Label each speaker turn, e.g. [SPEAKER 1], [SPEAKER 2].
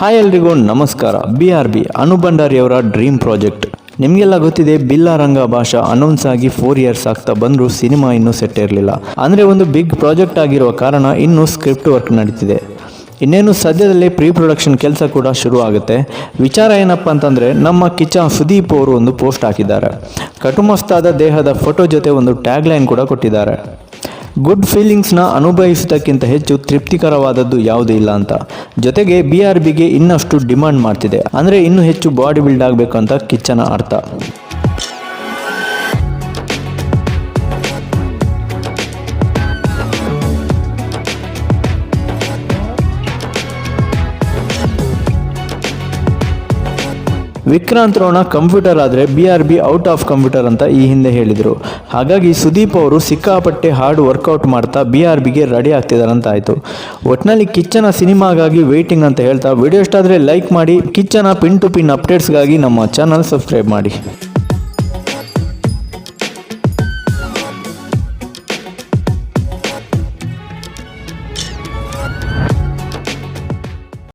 [SPEAKER 1] Hi ಎಲ್ರಿಗೂ ನಮಸ್ಕಾರ. B R B Anu ಭಂಡಾರಿಯವರ ಡ್ರೀಮ್ ಪ್ರಾಜೆಕ್ಟ್. ನಿಮಗೆಲ್ಲ ಗೊತ್ತಿದೆ ಬಿಲ್ಲಾರಂಗ ಭಾಷಾ ಅನೌನ್ಸ್ ಆಗಿ ಫೋರ್ ಇಯರ್ಸ್ ಆಗ್ತಾ ಬಂದರೂ ಸಿನಿಮಾ ಇನ್ನೂ ಸೆಟ್ ಇರಲಿಲ್ಲ. ಅಂದರೆ ಒಂದು ಬಿಗ್ ಪ್ರಾಜೆಕ್ಟ್ ಆಗಿರುವ ಕಾರಣ ಇನ್ನೂ ಸ್ಕ್ರಿಪ್ಟ್ ವರ್ಕ್ ನಡೀತಿದೆ. ಇನ್ನೇನು ಸದ್ಯದಲ್ಲೇ ಪ್ರೀ ಪ್ರೊಡಕ್ಷನ್ ಕೆಲಸ ಕೂಡ ಶುರು ಆಗುತ್ತೆ. ವಿಚಾರ ಏನಪ್ಪ ಅಂತಂದರೆ, ನಮ್ಮ ಕಿಚ್ಚ ಸುದೀಪ್ ಅವರು ಒಂದು ಪೋಸ್ಟ್ ಹಾಕಿದ್ದಾರೆ. ಕಟುಮಸ್ತಾದ ದೇಹದ ಫೋಟೋ ಜೊತೆ ಒಂದು ಟ್ಯಾಗ್ಲೈನ್ ಕೂಡ ಕೊಟ್ಟಿದ್ದಾರೆ. ಗುಡ್ ಫೀಲಿಂಗ್ಸ್ನ ಅನುಭವಿಸುವುದಕ್ಕಿಂತ ಹೆಚ್ಚು ತೃಪ್ತಿಕರವಾದದ್ದು ಯಾವುದೂ ಇಲ್ಲ ಅಂತ. ಜೊತೆಗೆ ಬಿ ಆರ್ ಬಿಗೆ ಇನ್ನಷ್ಟು ಡಿಮಾಂಡ್ ಮಾಡ್ತಿದೆ. ಅಂದರೆ ಇನ್ನೂ ಹೆಚ್ಚು ಬಾಡಿ ಬಿಲ್ಡ್ ಆಗಬೇಕು ಅಂತ ಕಿಚ್ಚನ ಅರ್ಥ. ವಿಕ್ರಾಂತ್ ರೋಣ ಕಂಪ್ಯೂಟರ್ ಆದರೆ B R B out of computer ಅಂತ ಈ ಹಿಂದೆ ಹೇಳಿದರು. ಹಾಗಾಗಿ ಸುದೀಪ್ ಅವರು ಸಿಕ್ಕಾಪಟ್ಟೆ ಹಾರ್ಡ್ ವರ್ಕೌಟ್ ಮಾಡ್ತಾ ಬಿ ಆರ್ ಬಿಗೆ ರೆಡಿ ಆಗ್ತಿದ್ದಾರಂತಾಯಿತು ಒಟ್ಟಿನಲ್ಲಿ ಕಿಚ್ಚನ ಸಿನಿಮಾಗಾಗಿ ವೇಟಿಂಗ್ ಅಂತ ಹೇಳ್ತಾ ವಿಡಿಯೋ ಇಷ್ಟ ಆದರೆ ಲೈಕ್ ಮಾಡಿ, ಕಿಚ್ಚನ ಪಿನ್ ಟು ಪಿನ್ ಅಪ್ಡೇಟ್ಸ್ಗಾಗಿ ನಮ್ಮ ಚಾನಲ್ ಸಬ್ಸ್ಕ್ರೈಬ್ ಮಾಡಿ.